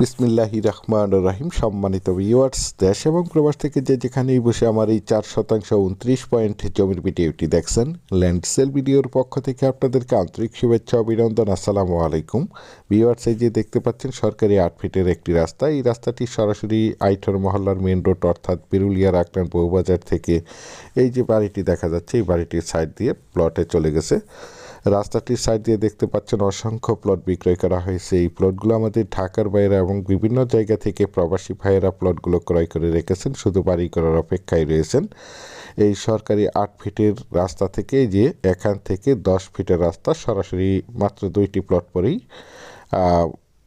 বিসমিল্লাহি রহমান রাহিম, সম্মানিত ভিউয়ার্স দেশ এবং প্রবাস থেকে যে যেখানেই বসে আমার এই চার শতাংশ উনত্রিশ পয়েন্ট জমির ভিডিওটি দেখছেন ল্যান্ড সেল ভিডিওর পক্ষ থেকে আপনাদেরকে আন্তরিক শুভেচ্ছা, অভিনন্দন, আসসালামু আলাইকুম। ভিউয়ার্স এই যে দেখতে পাচ্ছেন, সরকারি আট ফিটের একটি রাস্তা। এই রাস্তাটি সরাসরি আইঠর মহল্লার মেন রোড অর্থাৎ বিরুলিয়ার আকরান বউবাজার থেকে এই যে বাড়িটি দেখা যাচ্ছে, এই বাড়িটির সাইড দিয়ে প্লটে চলে গেছে। রাস্তাটির সাইড দিয়ে দেখতে পাচ্ছেন অসংখ্য প্লট বিক্রয় করা হয়েছে। এই প্লটগুলো আমাদের ঢাকার বাইরে এবং বিভিন্ন জায়গা থেকে প্রবাসী ভাইয়েরা প্লটগুলো ক্রয় করে রেখেছেন, শুধু বাড়ি করার অপেক্ষায় রয়েছেন। এই সরকারি আট ফিটের রাস্তা থেকে যে এখান থেকে দশ ফিটের রাস্তা সরাসরি মাত্র দুইটি প্লট পরেই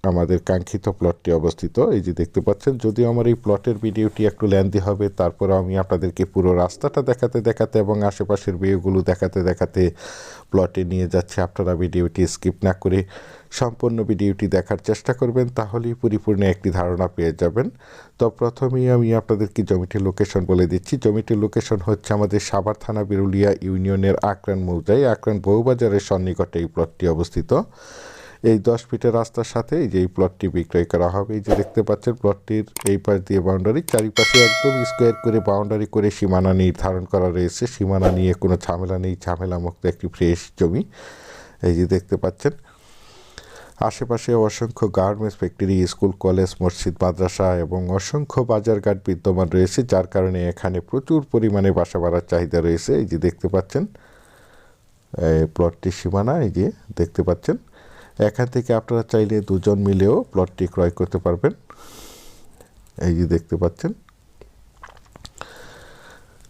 আমাদের কাঙ্ক্ষিত প্লটটি অবস্থিত। এই যে দেখতে পাচ্ছেন, যদিও আমার এই প্লটের ভিডিওটি একটু ল্যান্দি হবে তারপর আমি আপনাদেরকে পুরো রাস্তাটা দেখাতে দেখাতে এবং আশেপাশের ভিউগুলো দেখাতে দেখাতে প্লটে নিয়ে যাচ্ছে। আপনারা ভিডিওটি স্কিপ না করে সম্পূর্ণ ভিডিওটি দেখার চেষ্টা করবেন, তাহলেই পরিপূর্ণ একটি ধারণা পেয়ে যাবেন। তো প্রথমেই আমি আপনাদেরকে জমিটির লোকেশন বলে দিচ্ছি। জমিটির লোকেশন হচ্ছে আমাদের সাভার থানা বিরুলিয়া ইউনিয়নের আকরান মৌজায় আকরান বউবাজারের সন্নিকটে এই প্লটটি অবস্থিত। এই দশ ফিটের রাস্তার সাথে এই যে এই প্লটটি বিক্রয় করা হবে, এই যে দেখতে পাচ্ছেন প্লটটির এই পাশ দিয়ে বাউন্ডারি চারিপাশে একদম স্কোয়ার করে বাউন্ডারি করে সীমানা নির্ধারণ করা রয়েছে। সীমানা নিয়ে কোনো ঝামেলা নেই ঝামেলা মুক্ত একটি ফ্রেশ জমি। এই যে দেখতে পাচ্ছেন, আশেপাশে অসংখ্য গার্মেন্টস ফ্যাক্টরি স্কুল কলেজ মসজিদ, মাদ্রাসা এবং অসংখ্য বাজারঘাট বিদ্যমান রয়েছে, যার কারণে এখানে প্রচুর পরিমাণে বাসা বাড়ার চাহিদা রয়েছে। এই যে দেখতে পাচ্ছেন প্লটটির সীমানা, এই যে দেখতে পাচ্ছেন এখান থেকে আপনারা চাইলে দুজন মিলেও প্লটটি ক্রয় করতে পারবেন। এই যে দেখতে পাচ্ছেন।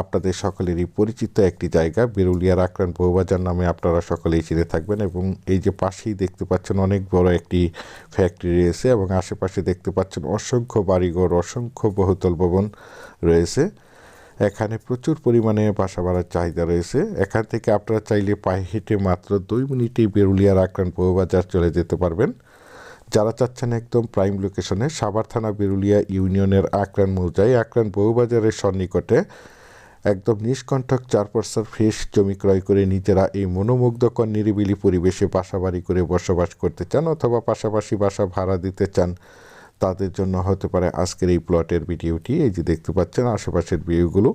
আপনাদের সকলেরই পরিচিত একটি জায়গা, বেরুলিয়ার আক্রান বউবাজার নামে আপনারা সকলেই চিনে থাকবেন এবং এই যে পাশেই দেখতে পাচ্ছেন অনেক বড় একটি ফ্যাক্টরি রয়েছে এবং আশেপাশে দেখতে পাচ্ছেন অসংখ্য বাড়িঘর, অসংখ্য বহুতল ভবন রয়েছে। এখানে প্রচুর পরিমাণে বাসা বাড়ার চাহিদা রয়েছে। এখান থেকে আপনারা চাইলে পায়ে হেঁটে মাত্র দুই মিনিটেই বেরুলিয়ার আক্রান বউবাজার চলে যেতে পারবেন। যারা চাচ্ছেন একদম প্রাইম লোকেশনে সাভার থানা বিরুলিয়া ইউনিয়নের আকরান মৌজায় আকরান বউবাজারের সন্নিকটে একদম নিষ্কণ্ঠক চার পর্সার ফ্রেশ জমি ক্রয় করে নিজেরা এই মনোমুগ্ধকর নিরিবিলি পরিবেশে বাসাবাড়ি করে বসবাস করতে চান অথবা পাশাপাশি বাসা ভাড়া দিতে চান, তাদের জন্য হতে পারে আজকের এই প্লটের ভিডিওটি। এই যে দেখতে পাচ্ছেন, আশেপাশের ভিউগুলো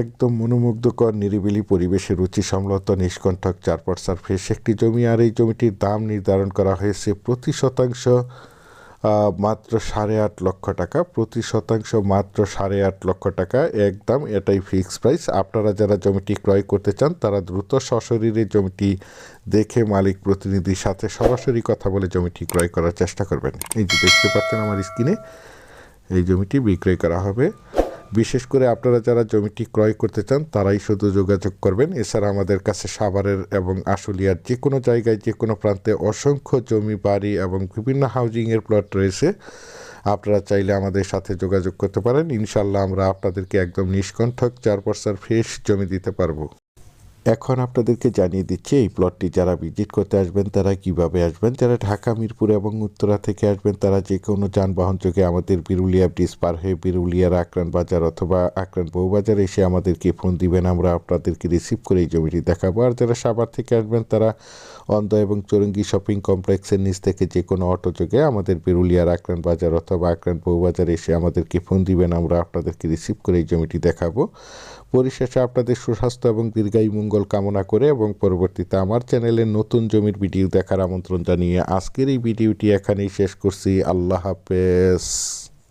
একদম মনোমুগ্ধকর, নিরিবিলি পরিবেশে রুচি সম্লত নিষ্কণ্ঠক চার পর্সার ফ্রেশ একটি জমি, আর এই জমিটির দাম নির্ধারণ করা হয়েছে প্রতি শতাংশ মাত্র সাড়ে আট লক্ষ টাকা। প্রতি শতাংশ মাত্র সাড়ে আট লক্ষ টাকা একদম এটাই ফিক্স প্রাইস। আপনারা যারা জমিটি ক্রয় করতে চান, তারা দ্রুত সশরীরে জমিটি দেখে মালিক প্রতিনিধির সাথে সরাসরি কথা বলে জমিটি ক্রয় করার চেষ্টা করবেন। এই যে দেখতে পাচ্ছেন আমার স্ক্রিনে, এই জমিটি বিক্রয় করা হবে। বিশেষ করে আপনারা যারা জমিটি ক্রয় করতে চান, তারাই শুধু যোগাযোগ করবেন। এছাড়া আমাদের কাছে সাভারের এবং আশুলিয়ার যে কোনো জায়গায় যে কোনো প্রান্তে অসংখ্য জমি, বাড়ি এবং বিভিন্ন হাউজিংয়ের প্লট রয়েছে। আপনারা চাইলে আমাদের সাথে যোগাযোগ করতে পারেন। ইনশাল্লাহ আমরা আপনাদেরকে একদম নিষ্কণ্ঠক চার পর্সার ফ্রেশ জমি দিতে পারব। এখন আপনাদেরকে জানিয়ে দিচ্ছি, এই প্লটটি যারা ভিজিট করতে আসবেন, তারা কীভাবে আসবেন? যারা ঢাকা, মিরপুর এবং উত্তরা থেকে আসবেন, তারা যে কোনো যানবাহন যোগে আমাদের বিরুলিয়া ব্রিজ পার হয়ে বিরুলিয়ার আকরান বাজার অথবা আকরান বউবাজার এসে আমাদেরকে ফোন দিবেন। আমরা আপনাদেরকে রিসিভ করে এই জমিটি দেখাবো। আর যারা সাভার থেকে আসবেন, তারা অন্ধ এবং চৌরঙ্গি শপিং কমপ্লেক্সের নিচ থেকে যে কোনো অটো যোগে আমাদের বিরুলিয়ার আকরান বাজার অথবা আকরান বউবাজার এসে আমাদেরকে ফোন দিবেন। আমরা আপনাদেরকে রিসিভ করে এই জমিটি দেখাবো। পরিশেষে আপনাদের সুস্বাস্থ্য এবং দীর্ঘায়ু মঙ্গল কামনা করে এবং পরবর্তীতে আমার চ্যানেলে নতুন জমির ভিডিও দেখার আমন্ত্রণ জানিয়ে আজকের এই ভিডিওটি এখানেই শেষ করছি। আল্লাহ হাফেজ।